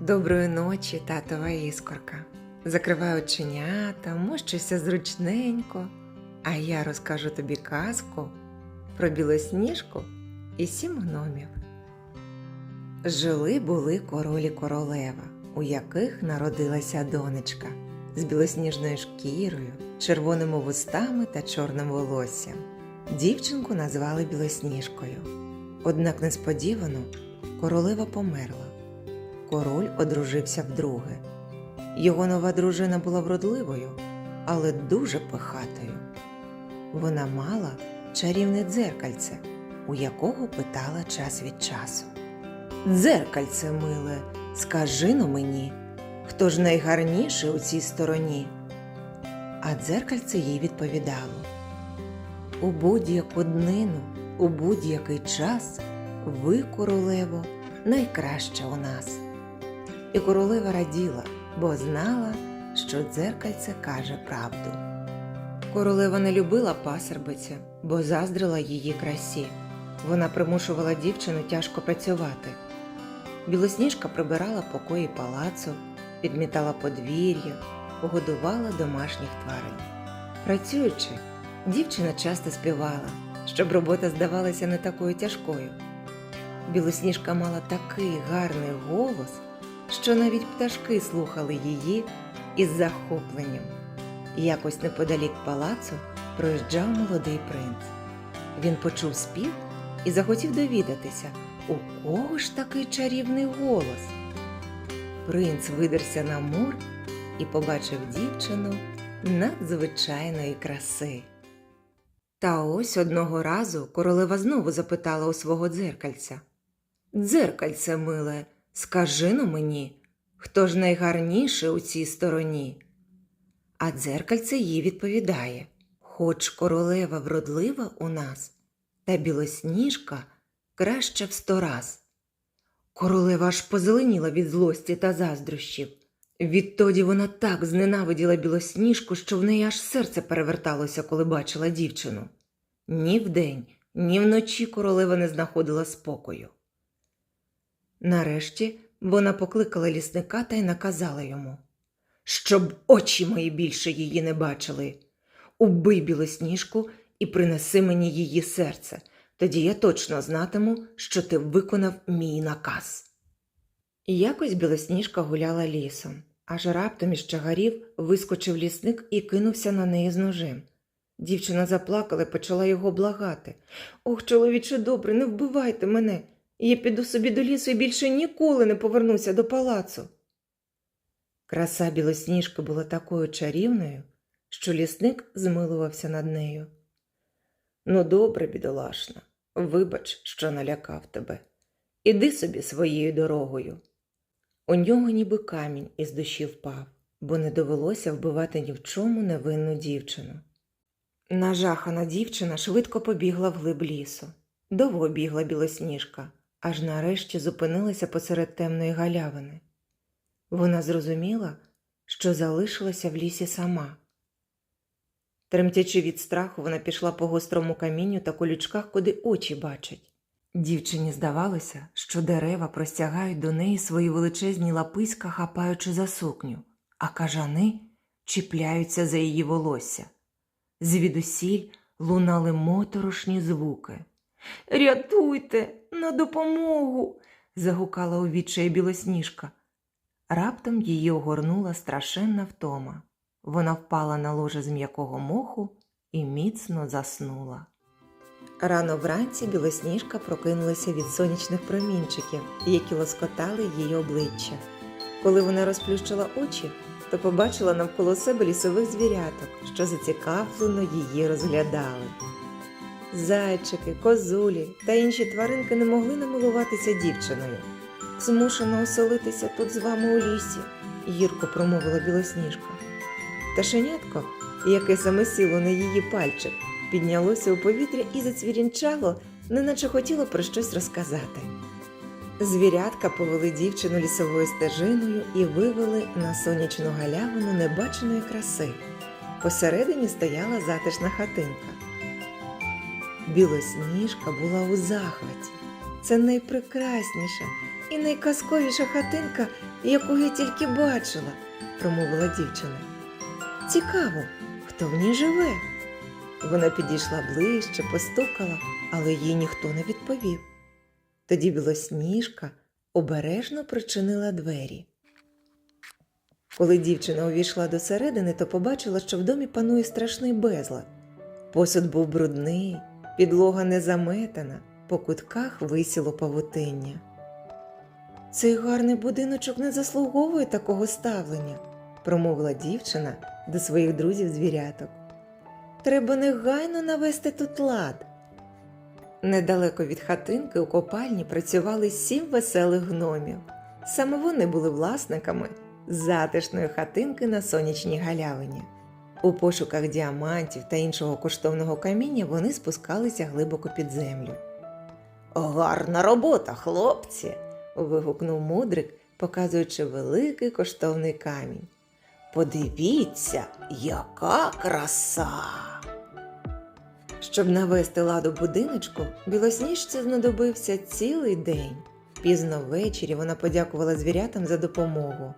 Доброї ночі, татова іскорка. Закривай оченята, мощуйся зручненько, а я розкажу тобі казку про білосніжку і сім гномів. Жили були король і королева, у яких народилася донечка з білосніжною шкірою, червоними вустами та чорним волоссям. Дівчинку назвали білосніжкою. Однак несподівано королева померла. Король одружився вдруге. Його нова дружина була вродливою, але дуже пихатою. Вона мала чарівне дзеркальце, у якого питала час від часу. Дзеркальце, миле, скажи но мені, хто ж найгарніший у цій стороні? А дзеркальце їй відповідало: У будь-яку днину, у будь-який час ви, королево, найкраща у нас. І королева раділа, бо знала, що дзеркальце каже правду. Королева не любила пасербиця, бо заздрила її красі. Вона примушувала дівчину тяжко працювати. Білосніжка прибирала покої палацу, підмітала подвір'я, годувала домашніх тварин. Працюючи, дівчина часто співала, щоб робота здавалася не такою тяжкою. Білосніжка мала такий гарний голос, що навіть пташки слухали її із захопленням. Якось неподалік палацу проїжджав молодий принц. Він почув спів і захотів довідатися, у кого ж такий чарівний голос. Принц видерся на мур і побачив дівчину надзвичайної краси. Та ось одного разу королева знову запитала у свого дзеркальця Дзеркальце, миле, скажи но мені, хто ж найгарніший у цій стороні? А дзеркальце їй відповідає Хоч королева вродлива у нас, та білосніжка краща в сто раз. Королева аж позеленіла від злості та заздрощів. Відтоді вона так зненавиділа білосніжку, що в неї аж серце переверталося, коли бачила дівчину. Ні вдень, ні вночі королева не знаходила спокою. Нарешті вона покликала лісника та й наказала йому, щоб очі мої більше її не бачили. Убий білосніжку і принеси мені її серце, тоді я точно знатиму, що ти виконав мій наказ. Якось білосніжка гуляла лісом, аж раптом із чагарів вискочив лісник і кинувся на неї з ножем. Дівчина заплакала і почала його благати. Ох, чоловіче добре, не вбивайте мене. Я піду собі до лісу і більше ніколи не повернуся до палацу. Краса білосніжки була такою чарівною, що лісник змилувався над нею. Ну, добре, бідолашна, вибач, що налякав тебе. Іди собі своєю дорогою. У нього ніби камінь із душі впав, бо не довелося вбивати ні в чому невинну дівчину. Нажахана дівчина швидко побігла вглиб лісу. Довго бігла білосніжка, аж нарешті зупинилася посеред темної галявини. Вона зрозуміла, що залишилася в лісі сама. Тремтячи від страху, вона пішла по гострому камінню та колючках, куди очі бачать. Дівчині здавалося, що дерева простягають до неї свої величезні лаписька, хапаючи за сукню, а кажани чіпляються за її волосся. Звідусіль лунали моторошні звуки. Рятуйте, на допомогу. загукала у відчаї білосніжка. Раптом її огорнула страшенна втома. Вона впала на ложе з м'якого моху і міцно заснула. Рано вранці білосніжка прокинулася від сонячних промінчиків, які лоскотали її обличчя. Коли вона розплющила очі, то побачила навколо себе лісових звіряток, що зацікавлено її розглядали. Зайчики, козулі та інші тваринки не могли намилуватися дівчиною. Змушена оселитися тут з вами у лісі, гірко промовила білосніжка. Пташенятко, яке саме сіло на її пальчик, піднялося у повітря і зацвірінчало, неначе хотіло про щось розказати. Звірятка повели дівчину лісовою стежиною і вивели на сонячну галявину небаченої краси. Посередині стояла затишна хатинка. Білосніжка була у захваті. Це найпрекрасніша і найказковіша хатинка, яку я тільки бачила, промовила дівчина. Цікаво, хто в ній живе. Вона підійшла ближче, постукала, але їй ніхто не відповів. Тоді білосніжка обережно причинила двері. Коли дівчина увійшла до середини, то побачила, що в домі панує страшний безлад. Посуд був брудний, підлога не заметана, по кутках висіло павутиння. Цей гарний будиночок не заслуговує такого ставлення, промовила дівчина до своїх друзів звіряток. Треба негайно навести тут лад. Недалеко від хатинки у копальні працювали сім веселих гномів. Саме вони були власниками затишної хатинки на сонячній галявині. У пошуках діамантів та іншого коштовного каміння вони спускалися глибоко під землю. Гарна робота, хлопці. вигукнув мудрик, показуючи великий коштовний камінь. Подивіться, яка краса. Щоб навести ладу будиночку, білосніжці знадобився цілий день. Пізно ввечері вона подякувала звірятам за допомогу.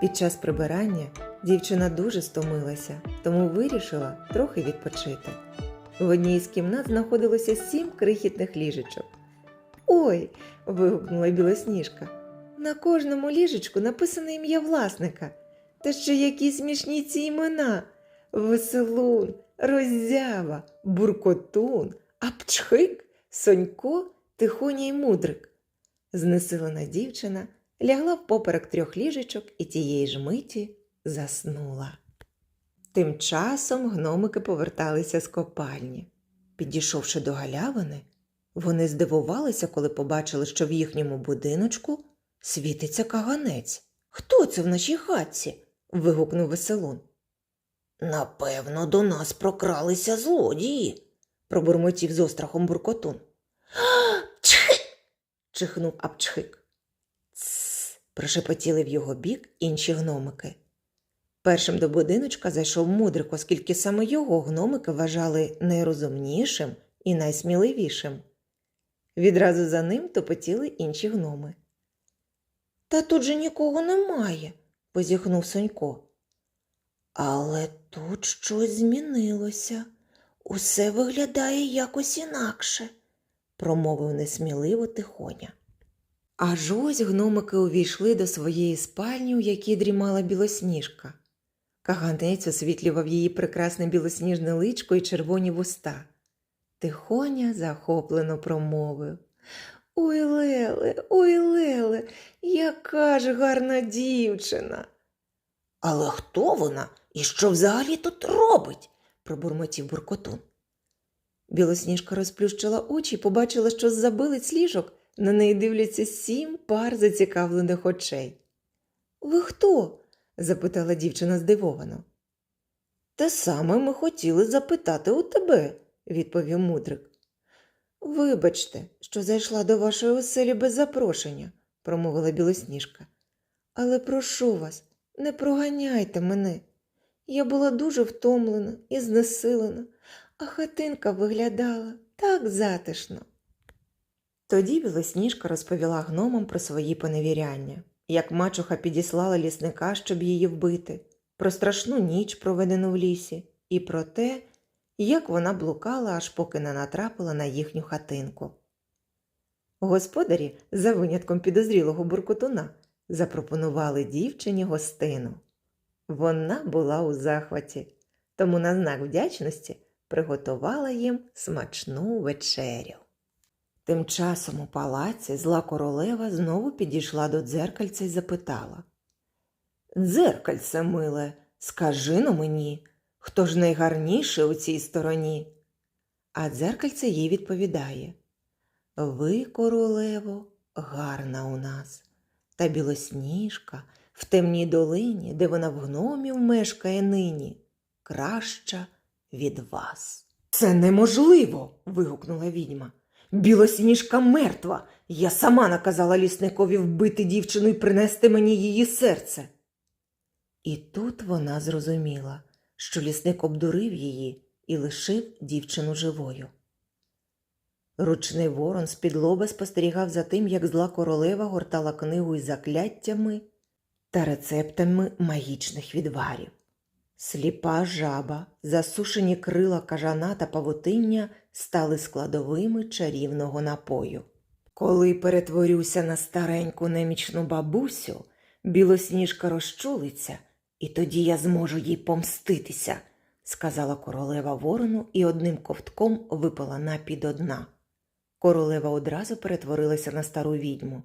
Під час прибирання дівчина дуже стомилася, тому вирішила трохи відпочити. В одній із кімнат знаходилося сім крихітних ліжечок. Ой. вигукнула білосніжка. На кожному ліжечку написано ім'я власника. Та ще які смішні ці імена. Веселун, роззява, буркотун, апчхик, сонько, тихоня й мудрик. Знесилена дівчина лягла впоперек трьох ліжечок і тієї ж миті заснула. Тим часом гномики поверталися з копальні. Підійшовши до галявини, вони здивувалися, коли побачили, що в їхньому будиночку світиться каганець. Хто це в нашій хатці? вигукнув веселун. Напевно, до нас прокралися злодії, пробурмотів з острахом буркотун. Чхи. чихнув апчхик. Тсс. прошепотіли в його бік інші гномики. Першим до будиночка зайшов мудрик, оскільки саме його гномики вважали найрозумнішим і найсміливішим. Відразу за ним топотіли інші гноми. Та тут же нікого немає, позіхнув Сонько. Але тут щось змінилося. Усе виглядає якось інакше, промовив несміливо тихоня. Аж ось гномики увійшли до своєї спальні, у якій дрімала білосніжка. Каганець освітлював її прекрасне білосніжне личко і червоні вуста. Тихоня захоплено промовив. Ой, Леле, ой, Леле, яка ж гарна дівчина. Але хто вона і що взагалі тут робить? пробурмотів буркотун. Білосніжка розплющила очі і побачила, що з забилиць ліжок на неї дивляться сім пар зацікавлених очей. Ви хто? Запитала дівчина здивовано. Те саме ми хотіли запитати у тебе, відповів мудрик. Вибачте, що зайшла до вашої оселі без запрошення, промовила білосніжка. Але прошу вас, не проганяйте мене. Я була дуже втомлена і знесилена, а хатинка виглядала так затишно. Тоді білосніжка розповіла гномам про свої поневіряння, як мачуха підіслала лісника, щоб її вбити, про страшну ніч, проведену в лісі, і про те, як вона блукала, аж поки не натрапила на їхню хатинку. Господарі, за винятком підозрілого буркотуна, запропонували дівчині гостину. Вона була у захваті, тому на знак вдячності приготувала їм смачну вечерю. Тим часом у палаці зла королева знову підійшла до дзеркальця і запитала Дзеркальце, миле, скажи но мені, хто ж найгарніший у цій стороні? А дзеркальце їй відповідає Ви, королево, гарна у нас, та білосніжка в темній долині, де вона в гномів мешкає нині, краща від вас. Це неможливо. вигукнула відьма. Білосніжка мертва. Я сама наказала лісникові вбити дівчину і принести мені її серце. І тут вона зрозуміла, що лісник обдурив її і лишив дівчину живою. Ручний ворон з-під лоба спостерігав за тим, як зла королева гортала книгу із закляттями та рецептами магічних відварів. Сліпа жаба, засушені крила кажана та павутиння стали складовими чарівного напою. Коли перетворюся на стареньку немічну бабусю, білосніжка розчулиться, і тоді я зможу їй помститися, сказала королева ворону і одним ковтком випала напій до дна. Королева одразу перетворилася на стару відьму.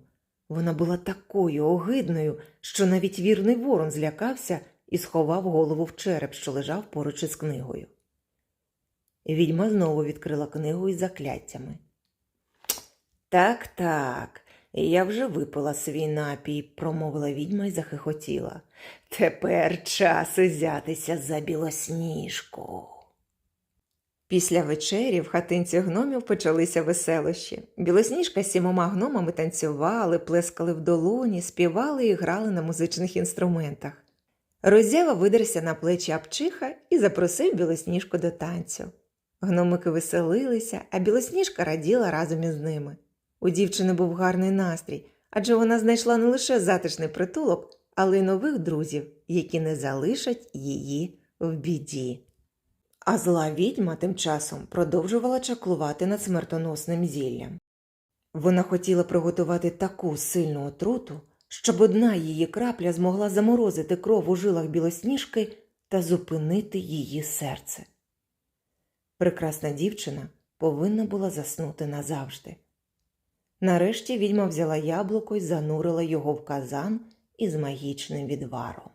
Вона була такою огидною, що навіть вірний ворон злякався і сховав голову в череп, що лежав поруч із книгою. Відьма знову відкрила книгу із закляттями. Так, так, я вже випила свій напій, промовила відьма і захихотіла. Тепер час узятися за білосніжку. Після вечері в хатинці гномів почалися веселощі. Білосніжка з сімома гномами танцювали, плескали в долоні, співали і грали на музичних інструментах. Роззява видерся на плечі Апчиха і запросив білосніжку до танцю. Гномики веселилися, а білосніжка раділа разом із ними. У дівчини був гарний настрій, адже вона знайшла не лише затишний притулок, але й нових друзів, які не залишать її в біді. А зла відьма тим часом продовжувала чаклувати над смертоносним зіллям. Вона хотіла приготувати таку сильну отруту, щоб одна її крапля змогла заморозити кров у жилах білосніжки та зупинити її серце. Прекрасна дівчина повинна була заснути назавжди. Нарешті відьма взяла яблуко і занурила його в казан із магічним відваром.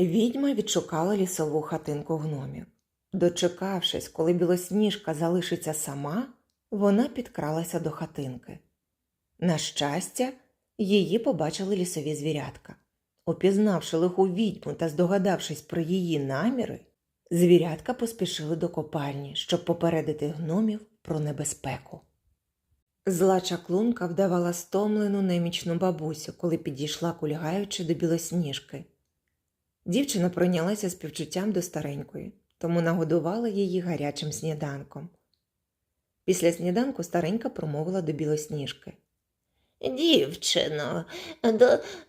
Відьма відшукала лісову хатинку гномів. Дочекавшись, коли білосніжка залишиться сама, вона підкралася до хатинки. На щастя, її побачили лісові звірятка. Опізнавши лиху відьму та здогадавшись про її наміри, звірятка поспішили до копальні, щоб попередити гномів про небезпеку. Зла чаклунка вдавала стомлену немічну бабусю, коли підійшла кульгаючи до білосніжки. Дівчина пройнялася співчуттям до старенької, тому нагодувала її гарячим сніданком. Після сніданку старенька промовила до білосніжки. Дівчино,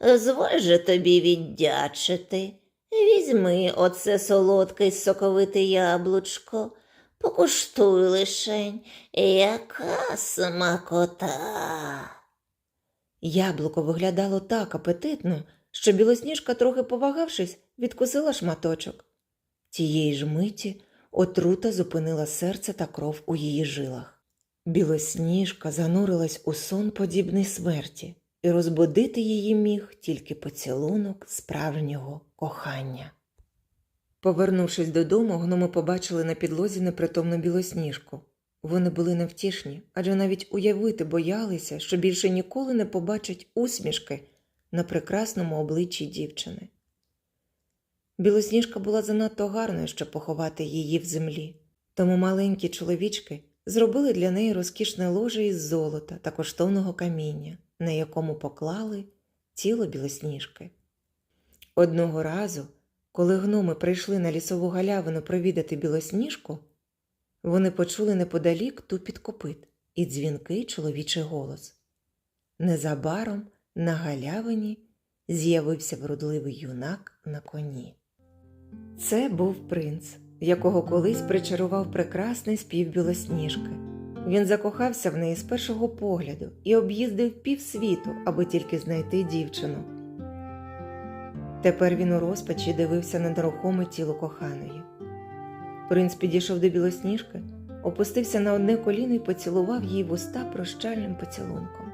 дозволь же тобі віддячити. Візьми оце солодке й соковите яблучко, покуштуй лишень, яка смакота. Яблуко виглядало так апетитно, що білосніжка, трохи повагавшись, відкусила шматочок. Тієї ж миті отрута зупинила серце та кров у її жилах. Білосніжка занурилась у сон подібний смерті, і розбудити її міг тільки поцілунок справжнього кохання. Повернувшись додому, гноми побачили на підлозі непритомну білосніжку. Вони були невтішні, адже навіть уявити боялися, що більше ніколи не побачать усмішки на прекрасному обличчі дівчини. Білосніжка була занадто гарною, щоб поховати її в землі, тому маленькі чоловічки зробили для неї розкішне ложе із золота та коштовного каміння, на якому поклали тіло білосніжки. Одного разу, коли гноми прийшли на лісову галявину провідати білосніжку, вони почули неподалік тупіт копит і дзвінкий чоловічий голос. Незабаром на галявині з'явився вродливий юнак на коні. Це був принц, якого колись причарував прекрасний спів білосніжки. Він закохався в неї з першого погляду і об'їздив півсвіту, аби тільки знайти дівчину. Тепер він у розпачі дивився на нерухоме тіло коханої. Принц підійшов до білосніжки, опустився на одне коліно і поцілував її в уста прощальним поцілунком.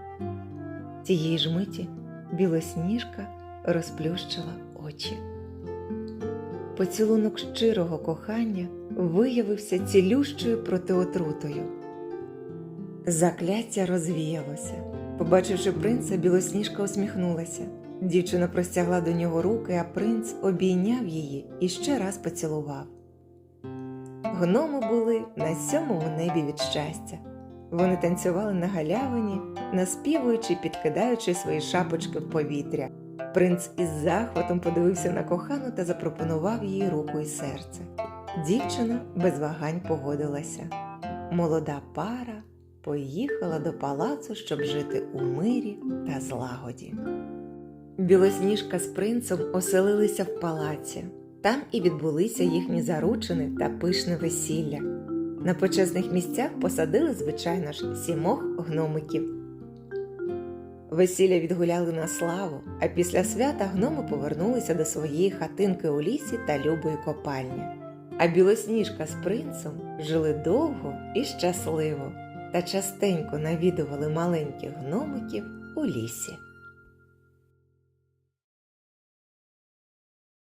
Тієї ж миті білосніжка розплющила очі. Поцілунок щирого кохання виявився цілющою протиотрутою. Закляття розвіялося. Побачивши принца, білосніжка усміхнулася. Дівчина простягла до нього руки, а принц обійняв її і ще раз поцілував. Гноми були на сьомому небі від щастя. Вони танцювали на галявині, наспівуючи, підкидаючи свої шапочки в повітря. Принц із захватом подивився на кохану та запропонував їй руку і серце. Дівчина без вагань погодилася. Молода пара поїхала до палацу, щоб жити у мирі та злагоді. Білосніжка з принцем оселилися в палаці. Там і відбулися їхні заручини та пишне весілля. На почесних місцях посадили, звичайно ж, сімох гномиків. Весілля відгуляли на славу, а після свята гноми повернулися до своєї хатинки у лісі та любої копальні. А білосніжка з принцем жили довго і щасливо та частенько навідували маленьких гномиків у лісі.